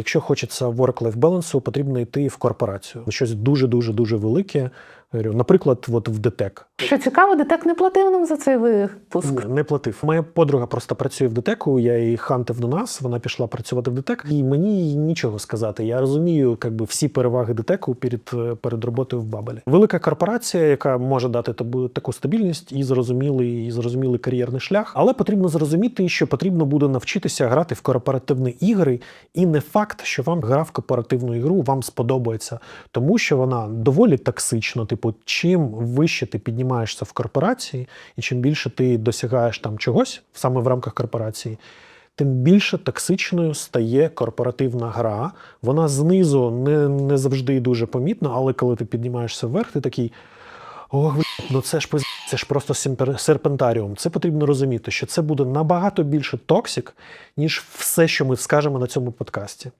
Якщо хочеться work-life balance, потрібно йти в корпорацію. Щось дуже дуже дуже велике. Наприклад, от в ДТЕК. Що цікаво, ДТЕК не платив нам за цей випуск. Не платив. Моя подруга просто працює в ДТЕКу, я її хантив до нас, вона пішла працювати в ДТЕК, і мені нічого сказати. Я розумію как би, всі переваги ДТЕКу перед, е, перед роботою в Бабелі. Велика корпорація, яка може дати тобі таку стабільність і зрозумілий, і зрозумілий кар'єрний шлях, але потрібно зрозуміти, що потрібно буде навчитися грати в корпоративні ігри, і не факт, що вам гра в кооперативну ігру вам сподобається, тому що вона доволі токсична. Типу, чим вище ти піднімаєшся в корпорації, і чим більше ти досягаєш там чогось саме в рамках корпорації. Тим більше токсичною стає корпоративна гра. Вона знизу не, не завжди дуже помітна, але коли ти піднімаєшся вверх, ти такий. Ох, ну це ж це ж просто серпентаріум. Це потрібно розуміти, що це буде набагато більше токсик, ніж все, що ми скажемо на цьому подкасті.